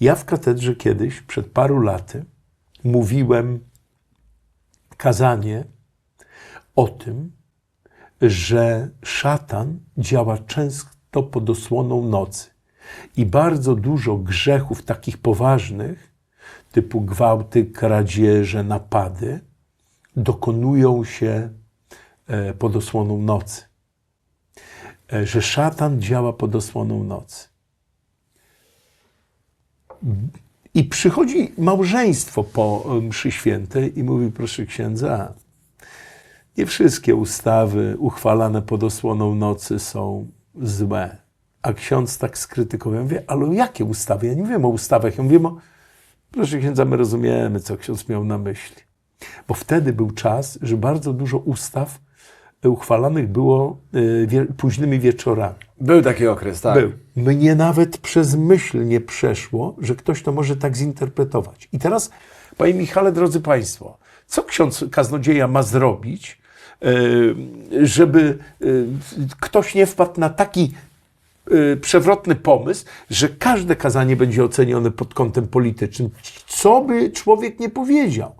Ja w katedrze kiedyś, przed paru laty, mówiłem kazanie o tym, że szatan działa często pod osłoną nocy. I bardzo dużo grzechów takich poważnych, typu gwałty, kradzieże, napady, dokonują się e, pod osłoną nocy. E, Że szatan działa pod osłoną nocy. I przychodzi małżeństwo po e, mszy świętej i mówi, proszę księdza, nie wszystkie ustawy uchwalane pod osłoną nocy są złe. A ksiądz tak skrytykował. Ja mówię, ale jakie ustawy? Ja nie wiem o ustawach. Ja mówię, o... proszę księdza, my rozumiemy, co ksiądz miał na myśli. Bo wtedy był czas, że bardzo dużo ustaw uchwalanych było wie, późnymi wieczorami. Był taki okres, tak. Był. Mnie nawet przez myśl nie przeszło, że ktoś to może tak zinterpretować. I teraz, panie Michale, drodzy państwo, co ksiądz kaznodzieja ma zrobić, e, żeby e, ktoś nie wpadł na taki e, przewrotny pomysł, że każde kazanie będzie ocenione pod kątem politycznym, co by człowiek nie powiedział.